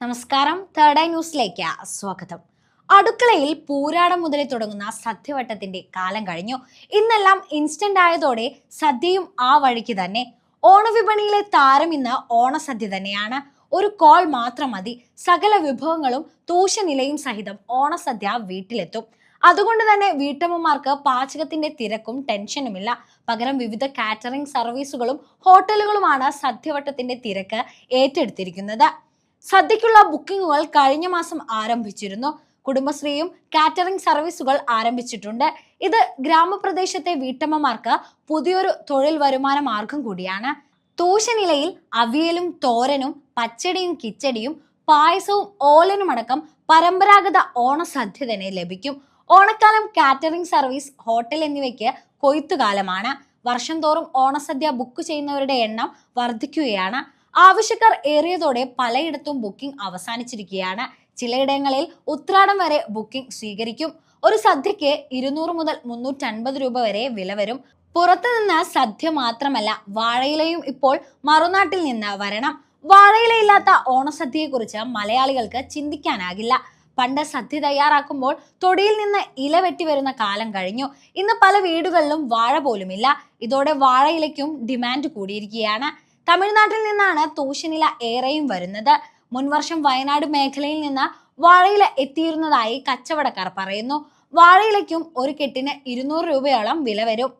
നമസ്കാരം. Third eye ന്യൂസിലേക്ക് സ്വാഗതം. അടുക്കളയിൽ പൂരാടം മുതലേ തുടങ്ങുന്ന സദ്യവട്ടത്തിന്റെ കാലം കഴിഞ്ഞു. ഇന്നെല്ലാം ഇൻസ്റ്റന്റ് ആയതോടെ സദ്യയും ആ വഴിക്ക് തന്നെ. ഓണവിപണിയിലെ താരം ഇന്ന് ഓണസദ്യ തന്നെയാണ്. ഒരു കോൾ മാത്രം മതി. സകല വിഭവങ്ങളും തൂശനിലയും സഹിതം ഓണസദ്യ വീട്ടിലെത്തും. അതുകൊണ്ട് തന്നെ വീട്ടമ്മമാർക്ക് പാചകത്തിന്റെ തിരക്കും ടെൻഷനുമില്ല പകരം വിവിധ കാറ്ററിംഗ് സർവീസുകളും ഹോട്ടലുകളുമാണ് സദ്യവട്ടത്തിന്റെ തിരക്ക് ഏറ്റെടുത്തിരിക്കുന്നത്. സദ്യക്കുള്ള ബുക്കിംഗുകൾ കഴിഞ്ഞ മാസം ആരംഭിച്ചിരുന്നു. കുടുംബശ്രീയും കാറ്ററിംഗ് സർവീസുകൾ ആരംഭിച്ചിട്ടുണ്ട്. ഇത് ഗ്രാമപ്രദേശത്തെ വീട്ടമ്മമാർക്ക് പുതിയൊരു തൊഴിൽ വരുമാന മാർഗം കൂടിയാണ്. തൂശനിലയിൽ അവിയലും തോരനും പച്ചടിയും കിച്ചടിയും പായസവും ഓലനുമടക്കം പരമ്പരാഗത ഓണസദ്യ തന്നെ ലഭിക്കും. ഓണക്കാലം കാറ്ററിംഗ് സർവീസ് ഹോട്ടൽ എന്നിവയ്ക്ക് കൊയ്ത്തുകാലമാണ്. വർഷം തോറും ഓണസദ്യ ബുക്ക് ചെയ്യുന്നവരുടെ എണ്ണം വർദ്ധിക്കുകയാണ്. ആവശ്യക്കാർ ഏറിയതോടെ പലയിടത്തും ബുക്കിംഗ് അവസാനിച്ചിരിക്കുകയാണ്. ചിലയിടങ്ങളിൽ ഉത്രാടം വരെ ബുക്കിംഗ് സ്വീകരിക്കും. ഒരു സദ്യക്ക് ഇരുന്നൂറ് മുതൽ മുന്നൂറ്റൻപത് രൂപ വരെ വില വരും. പുറത്തു നിന്ന് സദ്യ മാത്രമല്ല വാഴയിലയും ഇപ്പോൾ മറുനാട്ടിൽ നിന്ന് വരണം. വാഴയിലയില്ലാത്ത ഓണസദ്യയെക്കുറിച്ച് മലയാളികൾക്ക് ചിന്തിക്കാനാകില്ല. പണ്ട് സദ്യ തയ്യാറാക്കുമ്പോൾ തൊടിയിൽ നിന്ന് ഇല വെട്ടി വരുന്ന കാലം കഴിഞ്ഞു. ഇന്ന് പല വീടുകളിലും വാഴ പോലുമില്ല. ഇതോടെ വാഴയിലയ്ക്കും ഡിമാൻഡ് കൂടിയിരിക്കുകയാണ്. തമിഴ്നാട്ടിൽ നിന്നാണ് തൂശനില ഏറെയും വരുന്നത്. മുൻവർഷം വയനാട് മേഖലയിൽ നിന്ന് വാഴയില എത്തിയിരുന്നതായി കച്ചവടക്കാർ പറയുന്നു. വാഴയിലയ്ക്കും ഒരു കെട്ടിന് ഇരുന്നൂറ് രൂപയോളം വില വരും.